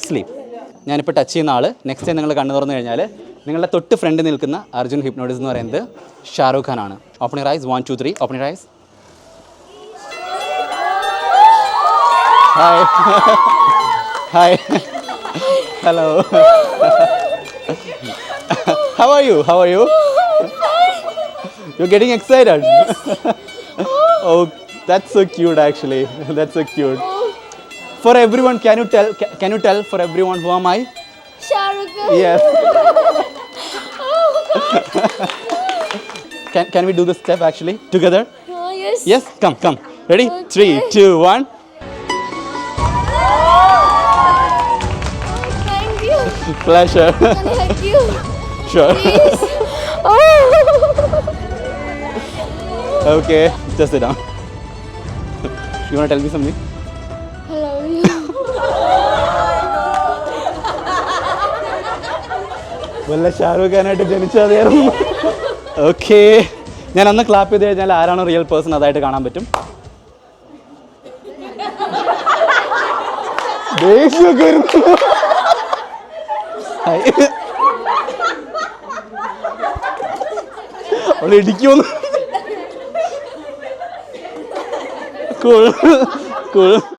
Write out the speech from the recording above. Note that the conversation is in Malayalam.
സ്ലീപ്പ് ഞാനിപ്പോൾ ടച്ച് ചെയ്യുന്ന ആൾ നെക്സ്റ്റ് ടൈം നിങ്ങൾ കണ്ണു തുറന്നു കഴിഞ്ഞാൽ നിങ്ങളുടെ തൊട്ട് ഫ്രണ്ട് നിൽക്കുന്ന അർജുൻ ഹിപ്നോട്ടിസ് എന്ന് പറയുന്നത് ഷാറൂഖ് ഖാൻ ആണ്. Open rise one two three open rise hi hi hello how are you how are you you getting excited oh that's so cute actually. That's so cute. For everyone, can you tell can you tell for everyone who am I? Shahrukh. Yes. Oh, can, can we do the step actually together? Oh, yes. Yes, come, come. Ready? Okay. Three, two, one. Oh, thank you. Pleasure. Can I hug you? sure. Please. Oh. okay, just sit down. you want to tell me something? You. വല്ല ഷാറൂഖ് ഖാനായിട്ട് ജനിച്ചതായിരുന്നു ഓക്കെ ഞാൻ അന്ന് ക്ലാപ്പ് ചെയ്ത് കഴിഞ്ഞാൽ ആരാണ് റിയൽ പേഴ്സൺ അതായിട്ട് കാണാൻ പറ്റും. ദേഷ്യമൊക്കെ വരുന്നു. ഇടിക്കുമെന്ന് കൂൾ കൂൾ